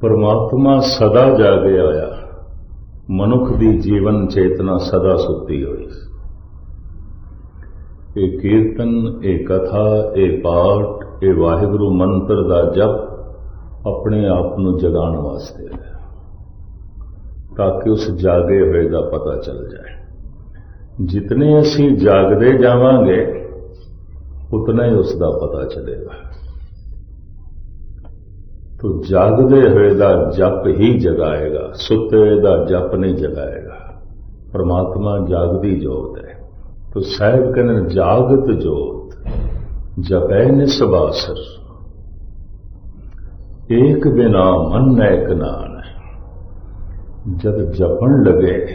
ਪਰਮਾਤਮਾ ਸਦਾ ਜਾਗਿਆ ਹੋਇਆ ਮਨੁੱਖ ਦੀ ਜੀਵਨ ਚੇਤਨਾ ਸਦਾ ਸੁੱਤੀ ਹੋਈ। ਇਹ ਕੀਰਤਨ, ਇਹ ਕਥਾ, ਇਹ ਪਾਠ, ਇਹ ਵਾਹਿਗੁਰੂ ਮੰਤਰ ਦਾ ਜਪ ਆਪਣੇ ਆਪ ਨੂੰ ਜਗਾਉਣ ਵਾਸਤੇ ਹੈ। ਤਾਂ ਕਿ ਉਸ ਜਾਗੇ ਹੋਏ ਦਾ ਪਤਾ ਚੱਲ ਜਾਏ। ਜਿਤਨੇ ਅਸੀਂ ਜਾਗਦੇ ਜਾਵਾਂਗੇ, ਉਤਨਾ ਹੀ ਉਸ ਦਾ ਪਤਾ ਚੱਲੇਗਾ। ਤੋ ਜਾਗਦੇ ਹੋਏ ਦਾ ਜਪ ਹੀ ਜਗਾਏਗਾ, ਸੁੱਤੇ ਹੋਏ ਦਾ ਜਪ ਨਹੀਂ ਜਗਾਏਗਾ। ਪਰਮਾਤਮਾ ਜਾਗਦੀ ਜੋਤ ਹੈ। ਤੋ ਸਾਹਿਬ ਕਹਿੰਦੇ ਜਾਗਤ ਜੋਤ, ਜਪੈ ਨਿਸਬਾਸਰ ਏਕ ਬਿਨਾ ਮਨ ਨੈਕ ਨਾਨ ਜਦ ਜਪਣ ਲਗੇ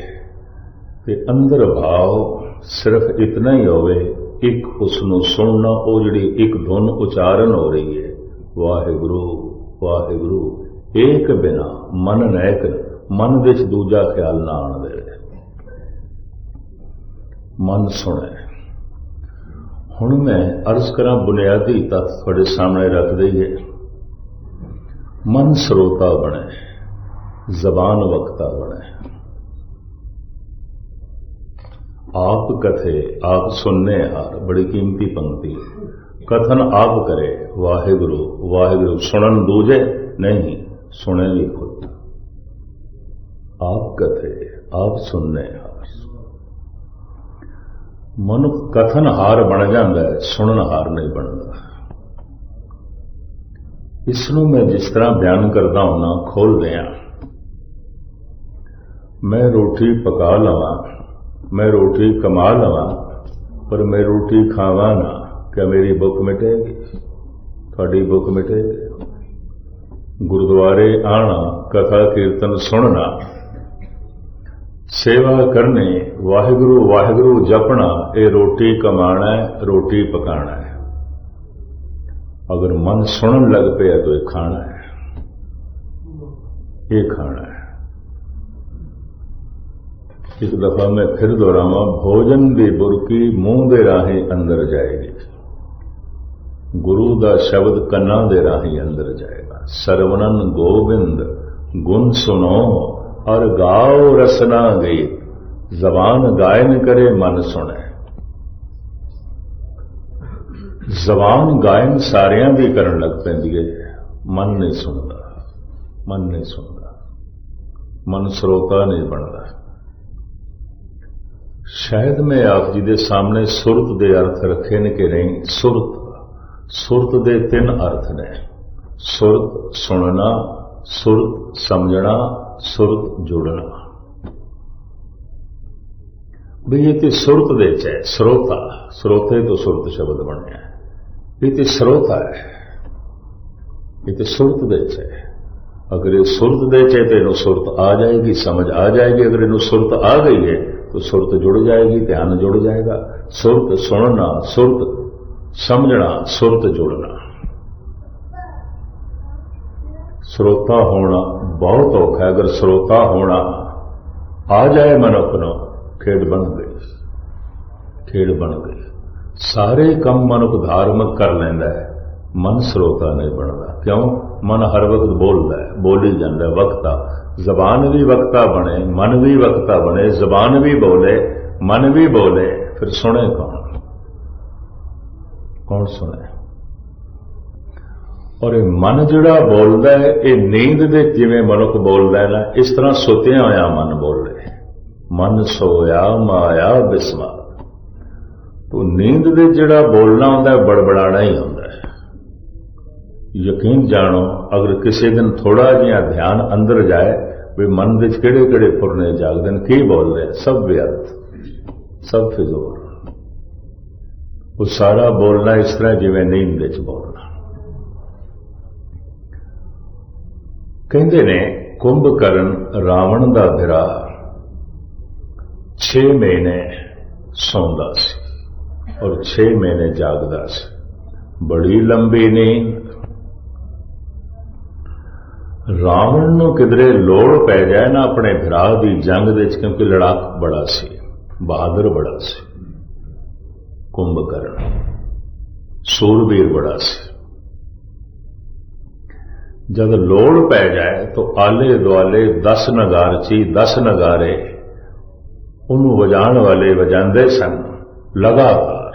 ਤੇ ਅੰਦਰ ਭਾਵ ਸਿਰਫ ਇਤਨਾ ਹੀ ਹੋਵੇ, ਇੱਕ ਉਸ ਨੂੰ ਸੁਣਨਾ, ਉਹ ਜਿਹੜੀ ਇੱਕ ਧੁਨ ਉਚਾਰਨ ਹੋ ਰਹੀ ਹੈ, ਵਾਹਿਗੁਰੂ। ਵਾਹਿਗੁਰੂ, ਏਕ ਬਿਨਾ ਮਨ ਨੈਕ ਮਨ ਵਿੱਚ ਦੂਜਾ ਖਿਆਲ ਨਾ ਆਣ ਦੇ ਮਨ ਸੁਣੇ। ਹੁਣ ਮੈਂ ਅਰਜ਼ ਕਰਾਂ ਬੁਨਿਆਦੀ ਤੱਤ ਤੁਹਾਡੇ ਸਾਹਮਣੇ ਰੱਖ ਦਈਏ। ਮਨ ਸਰੋਤਾ ਬਣੇ, ਜ਼ਬਾਨ ਵਕਤਾ ਬਣੇ। ਆਪ ਕਥੇ, ਆਪ ਸੁਣਨੇ ਹਾਰ, ਬੜੀ ਕੀਮਤੀ ਪੰਕਤੀ। ਕਥਨ ਆਪ ਕਰੇ ਵਾਹਿਗੁਰੂ ਵਾਹਿਗੁਰੂ, ਸੁਣਨ ਦੂਜੇ? ਨਹੀਂ, ਸੁਣੇ ਵੀ ਖੁਦ। ਆਪ ਕਥੇ, ਆਪ ਸੁਣਨੇ ਹਾਰ। ਮਨੁੱਖ ਕਥਨ ਹਾਰ ਬਣ ਜਾਂਦਾ ਹੈ, ਸੁਣਨ ਹਾਰ ਨਹੀਂ ਬਣਦਾ। ਇਸ ਨੂੰ ਮੈਂ ਜਿਸ ਤਰ੍ਹਾਂ ਬਿਆਨ ਕਰਦਾ ਹੁਣਾ ਖੋਲਦੇ ਆ ਮੈਂ ਰੋਟੀ ਪਕਾ ਲਵਾਂ, ਮੈਂ ਰੋਟੀ ਕਮਾ ਲਵਾਂ, ਪਰ ਮੈਂ ਰੋਟੀ ਖਾਵਾਂ ਨਾ ਕਿ ਮੇਰੀ ਭੁੱਖ ਮਿਟੇਗੀ? ਤੁਹਾਡੀ ਬੁੱਕ ਮਿਟੇ ਗੁਰਦੁਆਰੇ ਆਣਾ, ਕਥਾ ਕੀਰਤਨ ਸੁਣਨਾ, ਸੇਵਾ ਕਰਨੀ, ਵਾਹਿਗੁਰੂ ਵਾਹਿਗੁਰੂ ਜਪਣਾ, ਇਹ ਰੋਟੀ ਕਮਾਣਾ ਹੈ, ਰੋਟੀ ਪਕਾਣਾ ਹੈ। ਅਗਰ ਮਨ ਸੁਣਨ ਲੱਗ ਪਿਆ ਤਾਂ ਇਹ ਖਾਣਾ ਹੈ। ਇਹ ਖਾਣਾ ਹੈ। ਇੱਕ ਦਫਾ ਮੈਂ ਫਿਰ ਦੁਹਰਾਵਾਂ, ਭੋਜਨ ਦੀ ਬੁਰਕੀ ਮੂੰਹ ਦੇ ਰਾਹੀਂ ਅੰਦਰ ਜਾਏਗੀ। ਗੁਰੂ ਦਾ ਸ਼ਬਦ ਕੰਨਾਂ ਦੇ ਰਾਹੀਂ ਅੰਦਰ ਜਾਏਗਾ। ਸਰਵਣਨ ਗੋਬਿੰਦ, ਗੁਣ ਸੁਣੋ ਔਰ ਗਾਓ ਰਸਨਾ ਗੀਤ ਜ਼ਬਾਨ ਗਾਇਨ ਕਰੇ ਮਨ ਸੁਣੇ। ਜ਼ਬਾਨ ਗਾਇਨ ਸਾਰਿਆਂ ਦੀ ਕਰਨ ਲੱਗ ਪੈਂਦੀ ਹੈ ਮਨ ਨਹੀਂ ਸੁਣਦਾ, ਮਨ ਨਹੀਂ ਸੁਣਦਾ। ਮਨ ਸਰੋਤਾ ਨਹੀਂ ਬਣਦਾ। ਸ਼ਾਇਦ ਮੈਂ ਆਪ ਜੀ ਦੇ ਸਾਹਮਣੇ ਸੁਰਤ ਦੇ ਅਰਥ ਰੱਖੇ ਨੇ ਕਿ ਨਹੀਂ? ਸੁਰਤ। ਸੁਰਤ ਦੇ ਤਿੰਨ ਅਰਥ ਨੇ ਸੁਰਤ ਸੁਣਨਾ ਸੁਰਤ ਸਮਝਣਾ ਸੁਰਤ ਜੁੜਨਾ ਵੀ ਇਹ ਤੇ ਸੁਰਤ ਦੇ ਚ ਹੈ ਸਰੋਤਾ ਸਰੋਤੇ ਤੋਂ ਸੁਰਤ ਸ਼ਬਦ ਬਣਿਆ ਇਹ ਤੇ ਸਰੋਤਾ ਹੈ ਇਹ ਤੇ ਸੁਰਤ ਦੇ ਚ ਹੈ ਅਗਰ ਇਹ ਸੁਰਤ ਦੇ ਚ ਹੈ ਤੇ ਇਹਨੂੰ ਸੁਰਤ ਆ ਜਾਏਗੀ ਸਮਝ ਆ ਜਾਏਗੀ ਅਗਰ ਇਹਨੂੰ ਸੁਰਤ ਆ ਗਈ ਹੈ तो सुरत जुड़ जाएगी ध्यान जुड़ जाएगा सुरत सुनना सुरत ਸਮਝਣਾ, ਸੁਰਤ ਜੋੜਨਾ। ਸਰੋਤਾ ਹੋਣਾ ਬਹੁਤ ਔਖਾ ਅਗਰ ਸਰੋਤਾ ਹੋਣਾ ਆ ਜਾਏ ਮਨ ਆਪਣਾ ਖੇਡ ਬਣ ਗਈ। ਖੇਡ ਬਣ ਗਈ। ਸਾਰੇ ਕੰਮ ਮਨੁੱਖ ਧਾਰਮਿਕ ਕਰ ਲੈਂਦਾ ਹੈ। ਮਨ ਸਰੋਤਾ ਨਹੀਂ ਬਣਦਾ। ਕਿਉਂ? ਮਨ ਹਰ ਵਕਤ ਬੋਲਦਾ ਹੈ। ਬੋਲੀ ਜਾਂਦਾ ਵਕਤਾ। ਜ਼ਬਾਨ ਵੀ ਵਕਤਾ ਬਣੇ, ਮਨ ਵੀ ਵਕਤਾ ਬਣੇ, ਜ਼ਬਾਨ ਵੀ ਬੋਲੇ, ਮਨ ਵੀ ਬੋਲੇ, ਫਿਰ ਸੁਣੇ ਕੌਣ? ਕੌਣ ਸੁਣੇ ਔਰ ਇਹ ਮਨ ਜਿਹੜਾ ਬੋਲਦਾ ਹੈ, ਇਹ ਨੀਂਦ ਦੇ ਜਿਵੇਂ ਮਨੁੱਖ ਬੋਲਦਾ ਹੈ ਨਾ, ਇਸ ਤਰ੍ਹਾਂ ਸੁੱਤਿਆ ਹੋਇਆ ਮਨ ਬੋਲ ਰਿਹਾ ਮਨ ਸੋਇਆ, ਮਾਇਆ, ਬਿਸਮਾ। ਤੋ ਨੀਂਦ ਦੇ ਜਿਹੜਾ ਬੋਲਣਾ ਹੁੰਦਾ ਬੜਬੜਾਣਾ ਹੀ ਹੁੰਦਾ ਹੈ। ਯਕੀਨ ਜਾਣੋ, ਅਗਰ ਕਿਸੇ ਦਿਨ ਥੋੜਾ ਜਿਹਾ ਧਿਆਨ ਅੰਦਰ ਜਾਏ, ਵੀ ਮਨ ਵਿੱਚ ਕਿਹੜੇ ਕਿਹੜੇ ਪੁਰਨੇ ਜਾਗਦੇ ਨੇ, ਕੀ ਬੋਲ ਰਹੇ ਸਭ ਵਿਅਰਥ ਸਭ ਫਿਜ਼ੂਲ ਉਹ ਸਾਰਾ ਬੋਲਣਾ ਇਸ ਤਰ੍ਹਾਂ ਜਿਵੇਂ ਨੀਂਦ ਵਿੱਚ ਬੋਲਣਾ। ਕਹਿੰਦੇ ਨੇ ਕੁੰਭਕਰਨ ਰਾਵਣ ਦਾ ਭਰਾ 6 ਮਹੀਨੇ ਸੌਂਦਾ ਸੀ ਔਰ 6 ਮਹੀਨੇ ਜਾਗਦਾ ਸੀ। ਬੜੀ ਲੰਬੀ ਨੀਂਦ। ਰਾਵਣ ਨੂੰ ਕਿਧਰੇ ਲੋੜ ਪੈ ਜਾਏ ਨਾ ਆਪਣੇ ਭਰਾ ਦੀ ਜੰਗ ਦੇ ਵਿੱਚ, ਕਿਉਂਕਿ ਲੜਾਕ ਬੜਾ ਸੀ, ਬਹਾਦਰ ਬੜਾ ਸੀ। ਕੁੰਭਕਰਨ ਸੂਰਬੀਰ ਬੜਾ ਸੀ। ਜਦ ਲੋੜ ਪੈ ਜਾਏ ਤਾਂ ਆਲੇ ਦੁਆਲੇ 10 ਨਗਾਰਚੀ 10 ਨਗਾਰੇ ਉਹਨੂੰ ਵਜਾਉਣ ਵਾਲੇ ਵਜਾਉਂਦੇ ਸਨ, ਲਗਾਤਾਰ।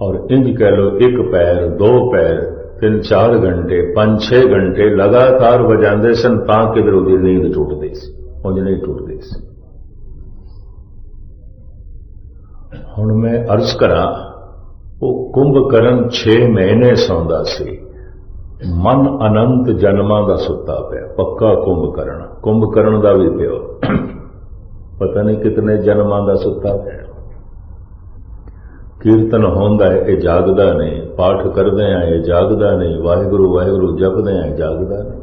ਔਰ ਇੰਜ ਕਹਿ ਲੋ ਇੱਕ ਪੈਰ, ਦੋ ਪੈਰ, ਤਿੰਨ ਚਾਰ ਘੰਟੇ, ਪੰਜ ਛੇ ਘੰਟੇ ਲਗਾਤਾਰ ਵਜਾਉਂਦੇ ਸਨ ਤਾਂ ਕਿਧਰ ਉਹਦੀ ਨੀਂਦ ਟੁੱਟਦੀ ਸੀ, ਉਂਝ ਨਹੀਂ ਟੁੱਟਦੀ ਸੀ। ਹੁਣ ਮੈਂ ਅਰਜ਼ ਕਰਾਂ, ਉਹ ਕੁੰਭਕਰਨ 6 ਮਹੀਨੇ ਸੌਂਦਾ ਸੀ। ਮਨ ਅਨੰਤ ਜਨਮਾਂ ਦਾ ਸੁੱਤਾ ਪਿਆ, ਪੱਕਾ ਕੁੰਭਕਰਨ ਕੁੰਭਕਰਨ ਦਾ ਵੀ ਪਿਓ। ਪਤਾ ਨਹੀਂ ਕਿਤਨੇ ਜਨਮਾਂ ਦਾ ਸੁੱਤਾ ਪਿਆ। ਕੀਰਤਨ ਹੁੰਦਾ ਹੈ, ਇਹ ਜਾਗਦਾ ਨਹੀਂ। ਪਾਠ ਕਰਦੇ ਆ ਇਹ ਜਾਗਦਾ ਨਹੀਂ। ਵਾਹਿਗੁਰੂ ਵਾਹਿਗੁਰੂ ਜਪਦੇ ਆ ਜਾਗਦਾ ਨਹੀਂ।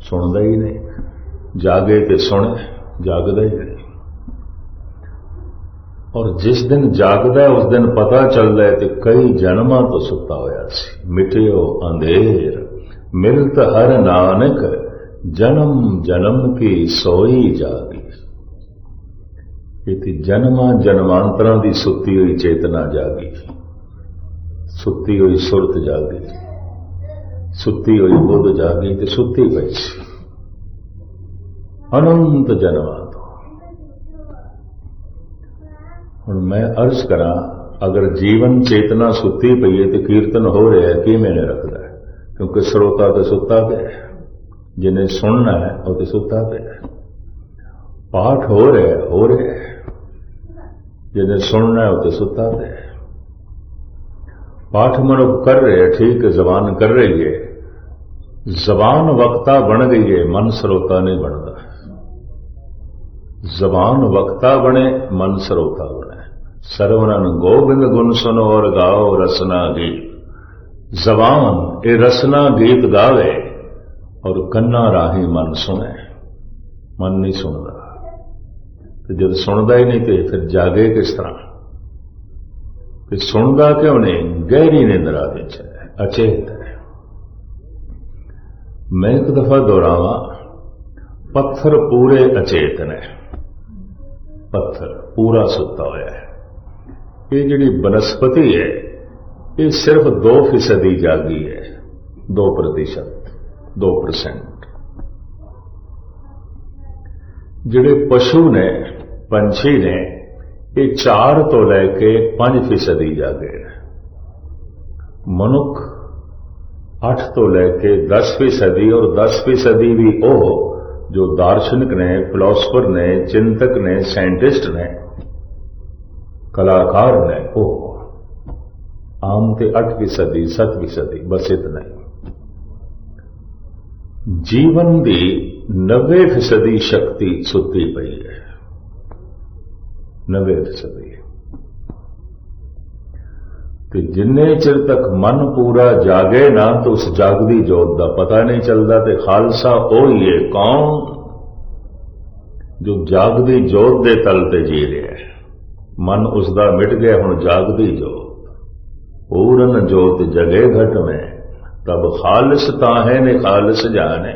ਸੁਣਦਾ ਹੀ ਨਹੀਂ। ਜਾਗੇ ਤੇ ਸੁਣੇ, ਜਾਗਦਾ ਹੀ ਨਹੀਂ। ਔਰ ਜਿਸ ਦਿਨ ਜਾਗਦਾ ਉਸ ਦਿਨ ਪਤਾ ਚੱਲਦਾ ਹੈ ਤੇ ਕਈ ਜਨਮਾਂ ਤੋਂ ਸੁੱਤਾ ਹੋਇਆ ਸੀ। ਮਿਟਿਓ ਅੰਧੇਰ, ਮਿਲਤ ਹਰ ਨਾਨਕ, ਜਨਮ ਜਨਮ ਕੀ ਸੋਈ ਜਾਗੀ। ਇਹ ਜਨਮਾਂ ਜਨਮਾਂਤਰਾਂ ਦੀ ਸੁੱਤੀ ਹੋਈ ਚੇਤਨਾ ਜਾਗੀ। ਸੁੱਤੀ ਹੋਈ ਸੁਰਤ ਜਾਗੀ। ਸੁੱਤੀ ਹੋਈ ਬੁੱਧ ਜਾਗੀ ਤੇ ਸੁੱਤੀ ਪਈ ਸੀ। ਅਨੰਤ ਜਨਮਾਂ ਤੋਂ ਹੁਣ ਮੈਂ ਅਰਜ਼ ਕਰਾਂ, ਅਗਰ ਜੀਵਨ ਚੇਤਨਾ ਸੁੱਤੀ ਪਈ ਹੈ ਤੇ ਕੀਰਤਨ ਹੋ ਰਿਹਾ ਹੈ ਕੀ ਮੈਨੇ ਰੱਖਦਾ ਹੈ? ਕਿਉਂਕਿ ਸਰੋਤਾ ਤੇ ਸੁੱਤਾ ਪਿਆ ਜਿਹਨੇ ਸੁਣਨਾ ਹੈ, ਉਹ ਤੇ ਸੁੱਤਾ ਪਿਆ ਪਾਠ ਹੋ ਰਿਹਾ ਹੋ ਰਿਹਾ ਜਿਹਨੇ ਸੁਣਨਾ ਹੈ, ਉਹ ਤੇ ਸੁੱਤਾ ਪਿਆ ਪਾਠ ਮਨੁੱਖ ਕਰ ਰਿਹਾ ਠੀਕ ਜ਼ਬਾਨ ਕਰ ਰਹੀ ਹੈ। ਜ਼ਬਾਨ ਵਕਤਾ ਬਣ ਗਈ ਹੈ, ਮਨ ਸਰੋਤਾ ਨਹੀਂ ਬਣਦਾ। ਜ਼ਬਾਨ ਵਕਤਾ ਬਣੇ, ਮਨ ਸਰੋਤਾ ਬਣੇ। ਸਰਵਨਨ ਗੋਬਿੰਦ ਗੁਣ ਸੁਨੋ ਔਰ ਗਾਓ ਰਸਨਾ ਗੀਤ ਜ਼ਬਾਨ, ਇਹ ਰਸਨਾ ਗੀਤ ਗਾਵੇ ਔਰ ਕੰਨਾਂ ਰਾਹੀਂ ਮਨ ਸੁਣੇ। ਮਨ ਨਹੀਂ ਸੁਣਦਾ। ਤੇ ਜਦ ਸੁਣਦਾ ਹੀ ਨਹੀਂ ਤੇ ਫਿਰ ਜਾਗੇ ਕਿਸ ਤਰ੍ਹਾਂ? ਤੇ ਸੁਣਦਾ ਕਿਉਂ ਨਹੀਂ? ਗਹਿਰੀ ਨਿੰਦਰਾ ਵਿੱਚ ਹੈ, ਅਚੇਤ ਹੈ। ਮੈਂ ਇੱਕ ਦਫਾ ਦੁਹਰਾਵਾਂ, ਪੱਥਰ ਪੂਰੇ ਅਚੇਤ ਨੇ। ਪੱਥਰ ਪੂਰਾ ਸੁੱਤਾ ਹੋਇਆ ਹੈ। ਇਹ ਜਿਹੜੀ ਬਨਸਪਤੀ ਹੈ ਇਹ ਸਿਰਫ 2% ਹੀ ਜਾਗੀ ਹੈ 2% 2% ਜਿਹੜੇ ਪਸ਼ੂ ਨੇ ਪੰਛੀ ਨੇ ਇਹ 4 ਤੋਂ ਲੈ ਕੇ 5% ਹੀ ਜਾਗੇ ਮਨੁੱਖ 8 ਤੋਂ ਲੈ ਕੇ 10% ਹੀ ਔਰ 10% ਵੀ ਉਹ ਜੋ ਦਾਰਸ਼ਨਿਕ ਨੇ ਫਿਲਾਸਫਰ ਨੇ ਚਿੰਤਕ ਨੇ ਸਾਇੰਟਿਸਟ ਨੇ ਕਲਾਕਾਰ ਨੇ ਉਹ ਆਮ ਤੇ 8 ਫੀਸਦੀ 7 ਫੀਸਦੀ, ਬਸ ਇਤਨਾ ਹੀ। ਜੀਵਨ ਦੀ 90 ਫੀਸਦੀ ਸ਼ਕਤੀ ਸੁੱਤੀ ਪਈ ਹੈ। 90 ਫੀਸਦੀ। ਤੇ ਜਿੰਨੇ ਚਿਰ ਤੱਕ ਮਨ ਪੂਰਾ ਜਾਗੇ ਨਾ, ਤਾਂ ਉਸ ਜਾਗਦੀ ਜੋਤ ਦਾ ਪਤਾ ਨਹੀਂ ਚੱਲਦਾ, ਤੇ ਖਾਲਸਾ ਉਹ ਹੀ ਹੈ ਕੌਣ, ਜੋ ਜਾਗਦੀ ਜੋਤ ਦੇ ਤਲ ਤੇ ਜੀ ਰਿਹਾ ਹੈ। ਮਨ ਉਸ ਦਾ ਮਿਟ ਗਿਆ, ਹੁਣ ਜਾਗਦੀ ਜੋਤ। ਪੂਰਨ ਜੋਤ ਜਗੇ ਘਟ ਮੈਂ, ਤਬ ਖਾਲਸ ਤਾਂ ਹੈ ਨੇ ਖਾਲਸ ਜਾਣੇ।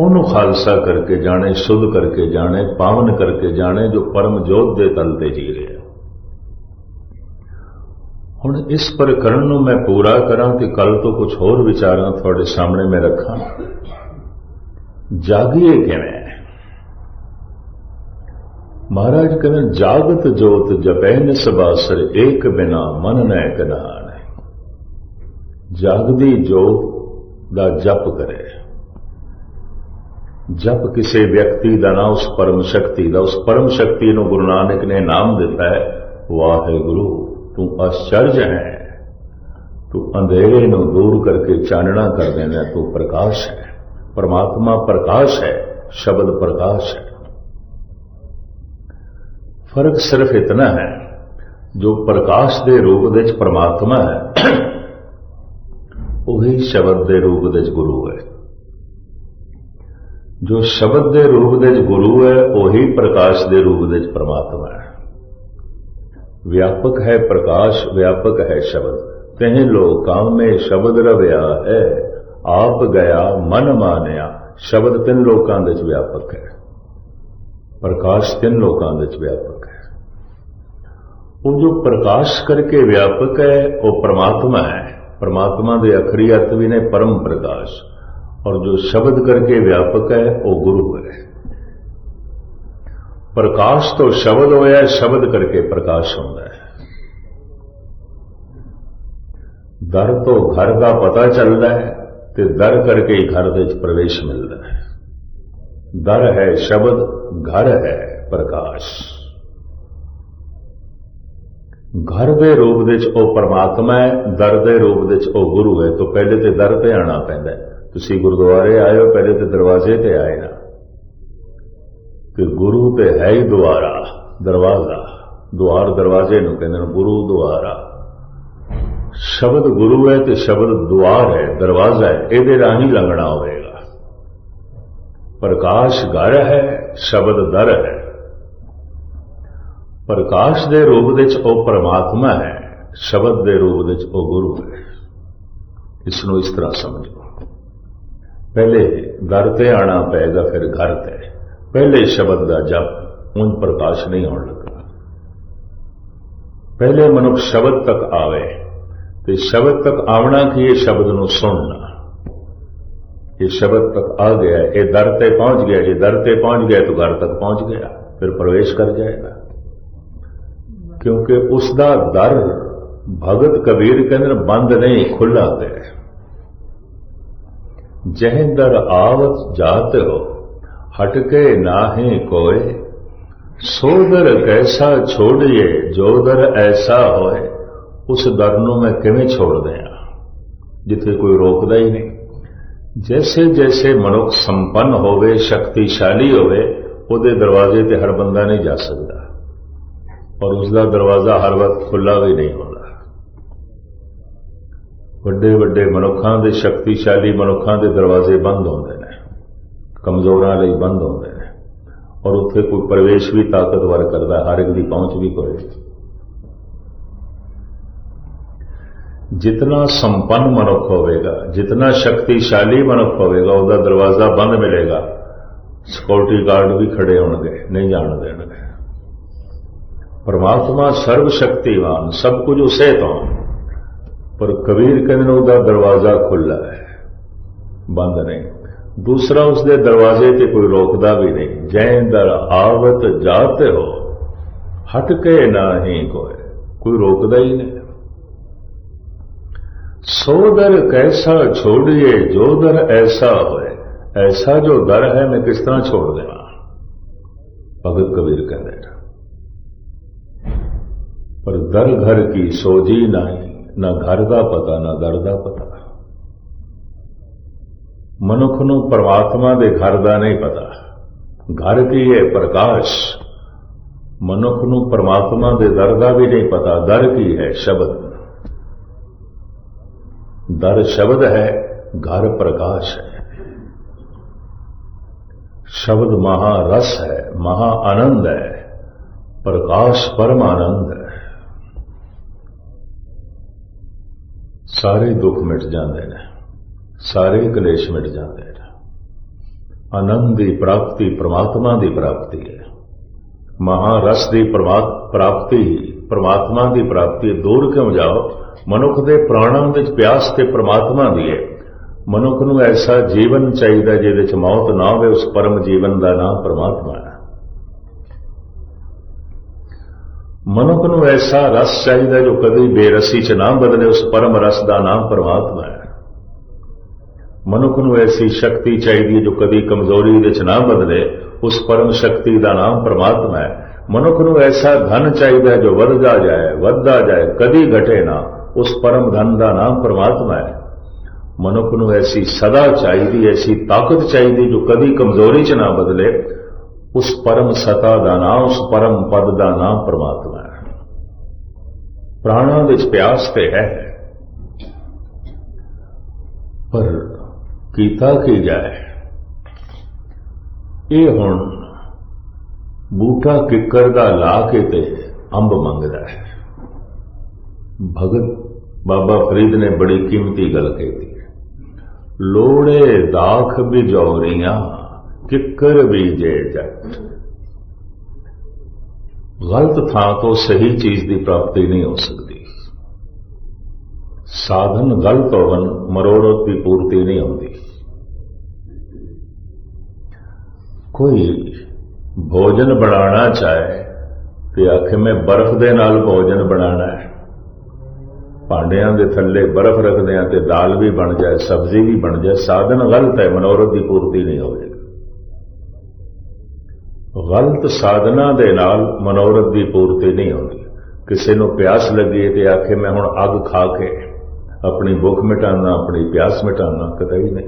ਉਹਨੂੰ ਖਾਲਸਾ ਕਰਕੇ ਜਾਣੇ, ਸ਼ੁੱਧ ਕਰਕੇ ਜਾਣੇ, ਪਾਵਨ ਕਰਕੇ ਜਾਣੇ, ਜੋ ਪਰਮ ਜੋਤ ਦੇ ਤਲ ਤੇ ਜੀ ਰਿਹਾ। ਹੁਣ ਇਸ ਪ੍ਰਕਰਨ ਨੂੰ ਮੈਂ ਪੂਰਾ ਕਰਾਂ ਤੇ ਕੱਲ ਤੋਂ ਕੁਝ ਹੋਰ ਵਿਚਾਰਾਂ ਤੁਹਾਡੇ ਸਾਹਮਣੇ ਮੈਂ ਰੱਖਾਂ। ਜਾਗੀਏ ਕਿਵੇਂ? ਮਹਾਰਾਜ ਕਹਿੰਦੇ, ਜਾਗਤ ਜੋਤ ਜਪੈਨ ਨਿਸਬਾਸਰ ਏਕ ਬਿਨਾ ਮਨ ਨੈ ਕਨਾਨ ਜਾਗਦੀ ਜੋਤ ਦਾ ਜਪ ਕਰੇ। ਜਪ ਕਿਸੇ ਵਿਅਕਤੀ ਦਾ ਨਾ, ਉਸ ਪਰਮ ਸ਼ਕਤੀ ਦਾ। ਉਸ ਪਰਮ ਸ਼ਕਤੀ ਨੂੰ ਗੁਰੂ ਨਾਨਕ ਨੇ ਨਾਮ ਦਿੱਤਾ ਹੈ, ਵਾਹਿਗੁਰੂ, ਤੂੰ ਅਚਰਜ ਹੈ। ਤੂੰ ਅੰਧੇਰੇ ਨੂੰ ਦੂਰ ਕਰਕੇ ਚਾਨਣਾ ਕਰ ਦੇਣਾ ਤੂੰ ਪ੍ਰਕਾਸ਼ ਹੈ। ਪਰਮਾਤਮਾ ਪ੍ਰਕਾਸ਼ ਹੈ, ਸ਼ਬਦ ਪ੍ਰਕਾਸ਼ ਹੈ। ਫ਼ਰਕ ਸਿਰਫ ਇਤਨਾ ਹੈ, ਜੋ ਪ੍ਰਕਾਸ਼ ਦੇ ਰੂਪ ਵਿੱਚ ਪਰਮਾਤਮਾ ਹੈ, ਉਹੀ ਸ਼ਬਦ ਦੇ ਰੂਪ ਵਿੱਚ ਗੁਰੂ ਹੈ। ਜੋ ਸ਼ਬਦ ਦੇ ਰੂਪ ਵਿੱਚ ਗੁਰੂ ਹੈ, ਉਹੀ ਪ੍ਰਕਾਸ਼ ਦੇ ਰੂਪ ਵਿੱਚ ਪਰਮਾਤਮਾ ਹੈ। ਵਿਆਪਕ ਹੈ ਪ੍ਰਕਾਸ਼, ਵਿਆਪਕ ਹੈ ਸ਼ਬਦ। ਕਹੇ ਲੋਕਾਂ ਮੇ ਸ਼ਬਦ ਰਵਿਆ ਹੈ, ਆਪ ਗਿਆ ਮਨ ਮਾਨਿਆ। ਸ਼ਬਦ ਤਿੰਨ ਲੋਕਾਂ ਵਿੱਚ ਵਿਆਪਕ ਹੈ। ਪ੍ਰਕਾਸ਼ ਤਿੰਨ ਲੋਕਾਂ ਵਿੱਚ ਵਿਆਪਕ ਹੈ। ਉਹ ਜੋ ਪ੍ਰਕਾਸ਼ ਕਰਕੇ ਵਿਆਪਕ ਹੈ, ਉਹ ਪਰਮਾਤਮਾ ਹੈ। ਪਰਮਾਤਮਾ ਦੇ ਅਖਰੀ ਅਰਥ ਵੀ ਨੇ ਪਰਮ ਪ੍ਰਕਾਸ਼। ਔਰ ਜੋ ਸ਼ਬਦ ਕਰਕੇ ਵਿਆਪਕ ਹੈ, ਉਹ ਗੁਰੂ ਹੈ। ਪ੍ਰਕਾਸ਼ ਤੋਂ ਸ਼ਬਦ ਹੋਇਆ, ਸ਼ਬਦ ਕਰਕੇ ਪ੍ਰਕਾਸ਼ ਹੁੰਦਾ ਹੈ। ਦਰ ਤੋਂ ਘਰ ਦਾ ਪਤਾ ਚੱਲਦਾ ਹੈ ਤੇ ਦਰ ਕਰਕੇ ਹੀ ਘਰ ਦੇ ਵਿੱਚ ਪ੍ਰਵੇਸ਼ ਮਿਲਦਾ ਹੈ। ਦਰ ਹੈ ਸ਼ਬਦ, ਘਰ ਹੈ ਪ੍ਰਕਾਸ਼। ਘਰ ਦੇ ਰੂਪ ਵਿੱਚ ਉਹ ਪਰਮਾਤਮਾ ਹੈ, ਦਰ ਦੇ ਰੂਪ ਵਿੱਚ ਉਹ ਗੁਰੂ ਹੈ। ਤੋਂ ਪਹਿਲੇ ਤੇ ਦਰ ਤੇ ਆਣਾ ਪੈਂਦਾ ਤੁਸੀਂ ਗੁਰਦੁਆਰੇ ਆਏ ਹੋ ਪਹਿਲੇ ਤੇ ਦਰਵਾਜ਼ੇ ਤੇ ਆਏ ਨਾ। ਕਿ ਗੁਰੂ ਤੇ ਹੈ ਹੀ ਦੁਆਰਾ, ਦਰਵਾਜ਼ਾ। ਦੁਆਰ ਦਰਵਾਜ਼ੇ ਨੂੰ ਕਹਿੰਦੇ ਨੇ ਗੁਰੂ ਦੁਆਰਾ। ਸ਼ਬਦ ਗੁਰੂ ਹੈ ਤੇ ਸ਼ਬਦ ਦੁਆਰ ਹੈ, ਦਰਵਾਜ਼ਾ ਹੈ। ਇਹਦੇ ਰਾਹੀਂ ਲੰਘਣਾ ਹੋਵੇਗਾ। ਪ੍ਰਕਾਸ਼ ਘਰ ਹੈ, ਸ਼ਬਦ ਦਰ ਹੈ। ਪ੍ਰਕਾਸ਼ ਦੇ ਰੂਪ ਵਿੱਚ ਉਹ ਪਰਮਾਤਮਾ ਹੈ, ਸ਼ਬਦ ਦੇ ਰੂਪ ਵਿੱਚ ਉਹ ਗੁਰੂ ਹੈ। ਇਸ ਨੂੰ ਇਸ ਤਰ੍ਹਾਂ ਸਮਝੋ। ਪਹਿਲੇ ਦਰ ਤੇ ਆਣਾ ਪਏਗਾ, ਫਿਰ ਘਰ ਤੇ। ਪਹਿਲੇ ਸ਼ਬਦ ਦਾ ਜਪ ਉਨ ਪ੍ਰਕਾਸ਼ ਨਹੀਂ ਹੋਣ ਲੱਗਾ ਪਹਿਲੇ ਮਨੁੱਖ ਸ਼ਬਦ ਤੱਕ ਆਵੇ, ਤੇ ਸ਼ਬਦ ਤੱਕ ਆਉਣਾ ਕਿ ਇਹ ਸ਼ਬਦ ਨੂੰ ਸੁਣਨਾ। ਇਹ ਸ਼ਬਦ ਤੱਕ ਆ ਗਿਆ, ਇਹ ਦਰ ਤੇ ਪਹੁੰਚ ਗਿਆ ਜੇ ਦਰ ਤੇ ਪਹੁੰਚ ਗਿਆ ਤਾਂ ਘਰ ਤੱਕ ਪਹੁੰਚ ਗਿਆ, ਫਿਰ ਪ੍ਰਵੇਸ਼ ਕਰ ਜਾਏਗਾ। ਕਿਉਂਕਿ ਉਸ ਦਾ ਦਰ ਭਗਤ ਕਬੀਰ ਕਹਿੰਦੇ ਨੇ, ਬੰਦ ਨਹੀਂ ਖੁੱਲਾ ਤੇ ਜਹ ਦਰ ਆਵਤ ਜਾਤ ਹੋ ਹਟ ਕੇ ਨਾਹੀ ਕੋਏ, ਸੋ ਦਰ ਕੈਸਾ ਛੋੜੀਏ, ਜੋ ਦਰ ਐਸਾ ਹੋਏ, ਉਸ ਦਰ ਨੂੰ ਮੈਂ ਕਿਵੇਂ ਛੋੜ ਦਿਆਂ? ਜਿੱਥੇ ਕੋਈ ਰੋਕਦਾ ਹੀ ਨਹੀਂ। ਜੈਸੇ ਜੈਸੇ ਮਨੁੱਖ ਸੰਪੰਨ ਹੋਵੇ ਸ਼ਕਤੀਸ਼ਾਲੀ ਹੋਵੇ ਉਹਦੇ ਦਰਵਾਜ਼ੇ ਤੇ ਹਰ ਬੰਦਾ ਨਹੀਂ ਜਾ ਸਕਦਾ ਔਰ ਉਸ ਦਾ ਦਰਵਾਜ਼ਾ ਹਰ ਵਕਤ ਖੁੱਲਾ ਵੀ ਨਹੀਂ ਹੁੰਦਾ ਵੱਡੇ ਵੱਡੇ ਮਨੁੱਖਾਂ ਦੇ ਸ਼ਕਤੀਸ਼ਾਲੀ ਮਨੁੱਖਾਂ ਦੇ ਦਰਵਾਜ਼ੇ ਬੰਦ ਹੁੰਦੇ ਨੇ ਕਮਜ਼ੋਰਾਂ ਲਈ ਬੰਦ ਹੁੰਦੇ ਨੇ ਔਰ ਉੱਥੇ ਕੋਈ ਪ੍ਰਵੇਸ਼ ਵੀ ਤਾਕਤਵਰ ਕਰਦਾ ਹਰ ਇੱਕ ਦੀ ਪਹੁੰਚ ਵੀ ਕੋਈ ਜਿਤਨਾ ਸੰਪੰਨ ਮਨੁੱਖ ਹੋਵੇਗਾ, ਜਿਤਨਾ ਸ਼ਕਤੀਸ਼ਾਲੀ ਮਨੁੱਖ ਹੋਵੇਗਾ, ਉਹਦਾ ਦਰਵਾਜ਼ਾ ਬੰਦ ਮਿਲੇਗਾ। ਸਿਕਿਉਰਿਟੀ ਗਾਰਡ ਵੀ ਖੜੇ ਹੋਣਗੇ, ਨਹੀਂ ਜਾਣ ਦੇਣਗੇ। ਪਰਮਾਤਮਾ ਸਰਵ ਸ਼ਕਤੀਵਾਨ ਸਭ ਕੁਝ ਉਸੇ ਤੋਂ। ਪਰ ਕਬੀਰ ਕਹਿੰਦੇ ਨੇ ਉਹਦਾ ਦਰਵਾਜ਼ਾ ਖੁੱਲਾ ਹੈ, ਬੰਦ ਨਹੀਂ। ਦੂਸਰਾ ਉਸਦੇ ਦਰਵਾਜ਼ੇ ਤੇ ਕੋਈ ਰੋਕਦਾ ਵੀ ਨਹੀਂ। ਜੈ ਦਰ ਆਵਤ ਜਾਤੇ ਹੋ, ਹਟ ਕੇ ਨਾ ਹੀ ਕੋਈ ਕੋਈ ਰੋਕਦਾ ਹੀ ਨਹੀਂ। ਸੋ ਦਰ ਕੈਸਾ ਛੋੜੀਏ, ਜੋ ਦਰ ਐਸਾ ਹੋਏ। ਐਸਾ ਜੋ ਦਰ ਹੈ, ਮੈਂ ਕਿਸ ਤਰ੍ਹਾਂ ਛੋੜ ਦੇਵਾਂ? ਭਗਤ ਕਬੀਰ ਕਹਿੰਦੇ ਪਰ ਦਰ ਘਰ ਕੀ ਸੋਜੀ ਨਹੀਂ, ਨਾ ਘਰ ਦਾ ਪਤਾ, ਨਾ ਦਰ ਦਾ ਪਤਾ। ਮਨੁੱਖ ਨੂੰ ਪਰਮਾਤਮਾ ਦੇ ਘਰ ਦਾ ਨਹੀਂ ਪਤਾ। ਘਰ ਕੀ ਹੈ? ਪ੍ਰਕਾਸ਼। ਮਨੁੱਖ ਨੂੰ ਪਰਮਾਤਮਾ ਦੇ ਦਰ ਦਾ ਵੀ ਨਹੀਂ ਪਤਾ। ਦਰ ਕੀ ਹੈ? ਸ਼ਬਦ। ਦਰ ਸ਼ਬਦ ਹੈ, ਘਰ ਪ੍ਰਕਾਸ਼ ਹੈ। ਸ਼ਬਦ ਮਹਾ ਰਸ ਹੈ, ਮਹਾ ਆਨੰਦ ਹੈ, ਪ੍ਰਕਾਸ਼ ਪਰਮ ਆਨੰਦ ਹੈ। ਸਾਰੇ ਦੁੱਖ ਮਿਟ ਜਾਂਦੇ ਨੇ, ਸਾਰੇ ਕਲੇਸ਼ ਮਿਟ ਜਾਂਦੇ ਨੇ। ਆਨੰਦ ਦੀ ਪ੍ਰਾਪਤੀ ਪ੍ਰਮਾਤਮਾ ਦੀ ਪ੍ਰਾਪਤੀ ਹੈ। ਮਹਾ ਰਸ ਦੀ ਪ੍ਰਾਪਤੀ, ਪ੍ਰਮਾਤਮਾ ਦੀ ਪ੍ਰਾਪਤੀ ਦੂਰ ਕਿਉਂ ਜਾਓ? ਮਨੁੱਖ ਦੇ ਪ੍ਰਾਣਾਂ ਵਿੱਚ ਪਿਆਸ ਤੇ ਪ੍ਰਮਾਤਮਾ ਦੀ ਹੈ। ਮਨੁੱਖ ਨੂੰ ਐਸਾ ਜੀਵਨ ਚਾਹੀਦਾ ਜਿਹਦੇ ਵਿੱਚ ਮੌਤ ਨਾ ਹੋਵੇ, ਉਸ ਪਰਮ ਜੀਵਨ ਦਾ ਨਾਮ ਪ੍ਰਮਾਤਮਾ ਹੈ। ਮਨੁੱਖ ਨੂੰ ਐਸਾ ਰਸ ਚਾਹੀਦਾ ਜੋ ਕਦੇ ਬੇਰਸੀ ਚ ਨਾ ਬਦਲੇ, ਉਸ ਪਰਮ ਰਸ ਦਾ ਨਾਮ ਪ੍ਰਮਾਤਮਾ ਹੈ। ਮਨੁੱਖ ਨੂੰ ਐਸੀ ਸ਼ਕਤੀ ਚਾਹੀਦੀ ਹੈ ਜੋ ਕਦੀ ਕਮਜ਼ੋਰੀ ਵਿੱਚ ਨਾ ਬਦਲੇ, ਉਸ ਪਰਮ ਸ਼ਕਤੀ ਦਾ ਨਾਮ ਪ੍ਰਮਾਤਮਾ ਹੈ। ਮਨੁੱਖ ਨੂੰ ਐਸਾ ਧਨ ਚਾਹੀਦਾ ਜੋ ਵੱਧਦਾ ਜਾਏ ਵੱਧਦਾ ਜਾਏ, ਕਦੀ ਘਟੇ ਨਾ। ਉਸ ਪਰਮ ਧਨ ਦਾ ਨਾਮ ਪਰਮਾਤਮਾ ਹੈ। ਮਨੁੱਖ ਨੂੰ ਐਸੀ ਸਦਾ ਚਾਹੀਦੀ, ਐਸੀ ਤਾਕਤ ਚਾਹੀਦੀ ਜੋ ਕਦੀ ਕਮਜ਼ੋਰੀ ਚ ਨਾ ਬਦਲੇ। ਉਸ ਪਰਮ ਸਤਾ ਦਾ ਨਾਮ, ਉਸ ਪਰਮ ਪਦ ਦਾ ਨਾਮ ਪਰਮਾਤਮਾ ਹੈ। ਪ੍ਰਾਣਾਂ ਵਿੱਚ ਪਿਆਸ ਤੇ ਹੈ। ਪਰ ਕੀਤਾ ਕੀ ਜਾਏ? ਇਹ ਹੁਣ ਬੂਟਾ ਕਿੱਕਰ ਦਾ ਲਾ ਕੇ ਤੇ ਅੰਬ ਮੰਗਦਾ ਹੈ। ਭਗਤ ਬਾਬਾ ਫਰੀਦ ਨੇ ਬੜੀ ਕੀਮਤੀ ਗੱਲ ਕੀਤੀ ਲੋੜੇ ਦਾਖ ਬਿਜੌਰੀਆਂ ਕਿੱਕਰ ਬੀਜੇ ਜੱਟ ਗਲਤ ਥਾਂ ਤੋਂ ਸਹੀ ਚੀਜ਼ ਦੀ ਪ੍ਰਾਪਤੀ ਨਹੀਂ ਹੋ ਸਕਦੀ ਸਾਧਨ ਗਲਤ ਹੋਵਨ ਮਰੋੜਤ ਦੀ ਪੂਰਤੀ ਨਹੀਂ ਹੁੰਦੀ ਕੋਈ ਭੋਜਨ ਬਣਾਉਣਾ ਚਾਹੇ ਤੇ ਆਖੇ ਮੈਂ ਬਰਫ਼ ਦੇ ਨਾਲ ਭੋਜਨ ਬਣਾਉਣਾ ਹੈ ਭਾਂਡਿਆਂ ਦੇ ਥੱਲੇ ਬਰਫ਼ ਰੱਖਦੇ ਆ ਤੇ ਦਾਲ ਵੀ ਬਣ ਜਾਏ, ਸਬਜ਼ੀ ਵੀ ਬਣ ਜਾਏ, ਸਾਧਨ ਗਲਤ ਹੈ, ਮਨੋਰਥ ਦੀ ਪੂਰਤੀ ਨਹੀਂ ਹੋਵੇਗੀ। ਗਲਤ ਸਾਧਨਾ ਦੇ ਨਾਲ ਮਨੋਰਥ ਦੀ ਪੂਰਤੀ ਨਹੀਂ ਹੁੰਦੀ। ਕਿਸੇ ਨੂੰ ਪਿਆਸ ਲੱਗੀ ਤੇ ਆਖੇ, ਮੈਂ ਹੁਣ ਅੱਗ ਖਾ ਕੇ ਆਪਣੀ ਭੁੱਖ ਮਿਟਾਉਣਾ, ਆਪਣੀ ਪਿਆਸ ਮਿਟਾਉਂਦਾ ਕਦੇ ਹੀ ਨਹੀਂ।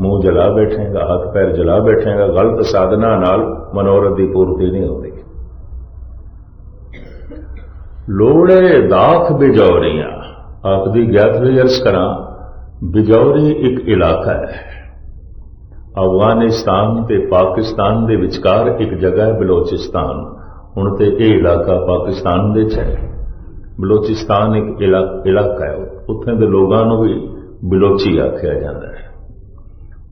ਮੂੰਹ ਜਲਾ ਬੈਠੇਗਾ, ਹੱਥ ਪੈਰ ਜਲਾ ਬੈਠੇਗਾ, ਗਲਤ ਸਾਧਨਾ ਨਾਲ ਮਨੋਰਥ ਦੀ ਪੂਰਤੀ ਨਹੀਂ ਹੁੰਦੀ। ਲੋੜੇ ਦਾਖ ਬਿਜੌਰੀਆਂ। ਆਪ ਦੀ ਗਿਆਤ ਲਈ ਅਰਜ਼ ਕਰਾਂ, ਬਿਜੌਰੀ ਇੱਕ ਇਲਾਕਾ ਹੈ। ਅਫਗਾਨਿਸਤਾਨ ਤੇ ਪਾਕਿਸਤਾਨ ਦੇ ਵਿਚਕਾਰ ਇੱਕ ਜਗ੍ਹਾ ਹੈ ਬਲੋਚਿਸਤਾਨ। ਹੁਣ ਤੇ ਇਹ ਇਲਾਕਾ ਪਾਕਿਸਤਾਨ ਦੇ ਚ ਹੈ। ਬਲੋਚਿਸਤਾਨ ਇੱਕ ਇਲਾਕਾ ਹੈ। ਉੱਥੇ ਦੇ ਲੋਕਾਂ ਨੂੰ ਵੀ ਬਲੋਚੀ ਆਖਿਆ ਜਾਂਦਾ ਹੈ।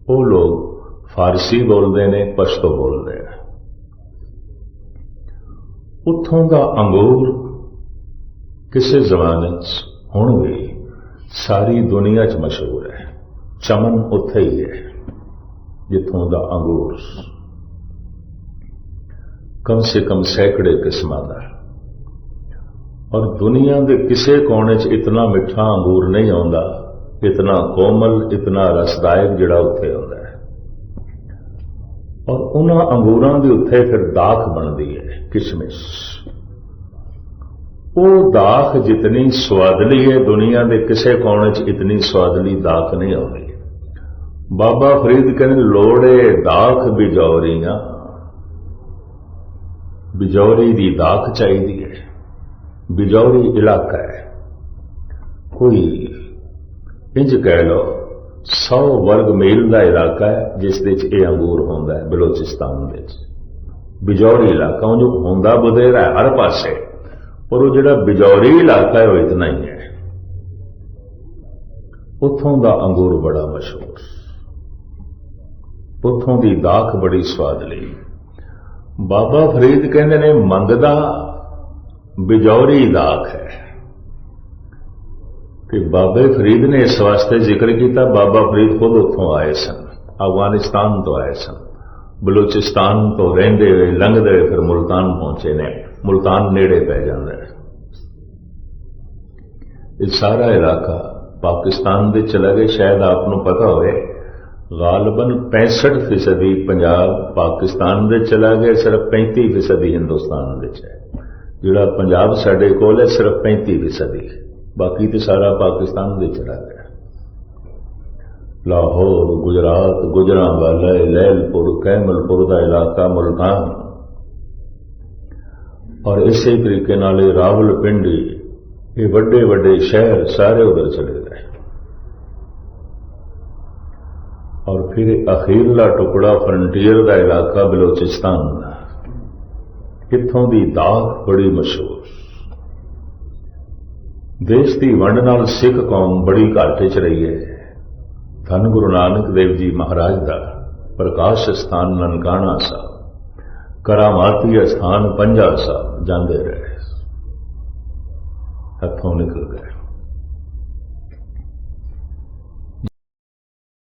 ਉਹ ਲੋਕ ਫਾਰਸੀ ਬੋਲਦੇ ਨੇ, ਪਸ਼ਤੋ ਬੋਲਦੇ ਨੇ। ਉੱਥੋਂ ਦਾ ਅੰਗੂਰ ਕਿਸੇ ਜ਼ਮਾਨੇ 'ਚ ਹੁਣ ਵੀ ਸਾਰੀ ਦੁਨੀਆ 'ਚ ਮਸ਼ਹੂਰ ਹੈ। ਚਮਨ ਉੱਥੇ ਹੀ ਹੈ, ਜਿੱਥੋਂ ਦਾ ਅੰਗੂਰ। ਕਮ ਸੇ ਕਮ ਸੈਂਕੜੇ ਕਿਸਮਾਂ ਦਾ। ਔਰ ਦੁਨੀਆ ਦੇ ਕਿਸੇ ਕੋਨੇ 'ਚ ਇਤਨਾ ਮਿੱਠਾ ਅੰਗੂਰ ਨਹੀਂ ਆਉਂਦਾ, ਇਤਨਾ ਕੋਮਲ, ਇਤਨਾ ਰਸਦਾਇਕ ਜਿਹੜਾ ਉੱਥੇ ਆਉਂਦਾ ਹੈ। ਔਰ ਉਹਨਾਂ ਅੰਗੂਰਾਂ ਦੇ ਉੱਤੇ ਫਿਰ ਦਾਖ ਬਣਦੀ ਹੈ ਕਿਸ਼ਮਿਸ਼। ਉਹ ਦਾਖ ਜਿਤਨੀ ਸਵਾਦਲੀ ਹੈ ਦੁਨੀਆ ਦੇ ਕਿਸੇ ਕੋਨੇ 'ਚ ਇਤਨੀ ਸਵਾਦਲੀ ਦਾਖ ਨਹੀਂ ਆਉਂਦੀ। ਬਾਬਾ ਫਰੀਦ ਕਹਿੰਦੇ, ਲੋੜੇ ਦਾਖ ਬਿਜੌਰੀਆਂ। ਬਿਜੌਰੀ ਦੀ ਦਾਖ ਚਾਹੀਦੀ ਹੈ। ਬਿਜੌਰੀ ਇਲਾਕਾ ਹੈ। ਕੋਈ ਇੰਜ ਕਹਿ ਲੋ 100 ਵਰਗ ਮੀਲ ਦਾ ਇਲਾਕਾ ਹੈ, ਜਿਸ ਦੇ ਵਿੱਚ ਇਹ ਅੰਗੂਰ ਹੁੰਦਾ ਹੈ, ਬਲੋਚਿਸਤਾਨ ਵਿੱਚ ਬਿਜੌਰੀ ਇਲਾਕਾ ਉਹ ਜੋ ਹੁੰਦਾ ਬਧੇਰਾ ਹਰ ਪਾਸੇ। ਪਰ ਉਹ ਜਿਹੜਾ ਬਿਜੌਰੀ ਇਲਾਕਾ ਹੈ, ਉਹ ਇਤਨਾ ਹੀ ਹੈ। ਉੱਥੋਂ ਦਾ ਅੰਗੂਰ ਬੜਾ ਮਸ਼ਹੂਰ। ਉੱਥੋਂ ਦੀ ਦਾਖ ਬੜੀ ਸਵਾਦਲੀ। ਬਾਬਾ ਫਰੀਦ ਕਹਿੰਦੇ ਨੇ, ਮੰਗਦਾ ਬਿਜੌਰੀ ਦਾਖ ਹੈ। ਤੇ ਬਾਬੇ ਫਰੀਦ ਨੇ ਇਸ ਵਾਸਤੇ ਜ਼ਿਕਰ ਕੀਤਾ, ਬਾਬਾ ਫਰੀਦ ਖੁਦ ਉੱਥੋਂ ਆਏ ਸਨ, ਅਫਗਾਨਿਸਤਾਨ ਤੋਂ ਆਏ ਸਨ। ਬਲੂਚਿਸਤਾਨ ਤੋਂ ਰਹਿੰਦੇ ਹੋਏ, ਲੰਘਦੇ ਹੋਏ ਫਿਰ ਮੁਲਤਾਨ ਪਹੁੰਚੇ ਨੇ। ਮੁਲਤਾਨ ਨੇੜੇ ਪੈ ਜਾਂਦਾ ਹੈ। ਇਹ ਸਾਰਾ ਇਲਾਕਾ ਪਾਕਿਸਤਾਨ ਦੇ ਚਲਾ ਗਏ, ਸ਼ਾਇਦ ਆਪ ਨੂੰ ਪਤਾ ਹੋਵੇ, ਗਾਲਬਨ 65% ਪੰਜਾਬ ਪਾਕਿਸਤਾਨ ਦੇ ਚਲਾ ਗਿਆ, ਸਿਰਫ 35% ਹਿੰਦੁਸਤਾਨ ਦੇ ਚ ਹੈ। ਜਿਹੜਾ ਪੰਜਾਬ ਸਾਡੇ ਕੋਲ ਹੈ, ਸਿਰਫ 35% ਬਾਕੀ ਤੇ ਸਾਰਾ ਪਾਕਿਸਤਾਨ ਦੇ ਚਲਾ ਗਿਆ। ਲਾਹੌਰ, ਗੁਜਰਾਤ, ਗੁਜਰਾਂਵਾਲਾ ਲੈਲਪੁਰ ਕੈਮਲਪੁਰ ਦਾ ਇਲਾਕਾ ਮੁਲਤਾਨ। ਔਰ ਇਸੇ ਤਰੀਕੇ ਨਾਲ ਇਹ ਰਾਵਲਪਿੰਡੀ ਇਹ ਵੱਡੇ ਵੱਡੇ ਸ਼ਹਿਰ ਸਾਰੇ ਉਧਰ ਚਲੇ ਗਏ। ਔਰ ਫਿਰ ਅਖੀਰਲਾ ਟੁਕੜਾ ਫਰੰਟੀਅਰ ਦਾ ਇਲਾਕਾ ਬਲੋਚਿਸਤਾਨ ਦਾ। ਇੱਥੋਂ ਦੀ ਦਾਖ ਬੜੀ ਮਸ਼ਹੂਰ। ਦੇਸ਼ ਦੀ ਵੰਡ ਨਾਲ ਸਿੱਖ ਕੌਮ ਬੜੀ ਘਾਟੇ 'ਚ ਰਹੀ ਹੈ। ਧੰਨ ਗੁਰੂ ਨਾਨਕ ਦੇਵ ਜੀ ਮਹਾਰਾਜ ਦਾ ਪ੍ਰਕਾਸ਼ ਸਥਾਨ ਨਨਕਾਣਾ ਸਾਹਿਬ ਕਰਾਮਾਤੀ ਸਥਾਨ ਪੰਜਾ ਸਾਹਿਬ ਜਾਂਦੇ ਰਹੇ। ਹੱਥੋਂ ਨਿਕਲ ਗਏ।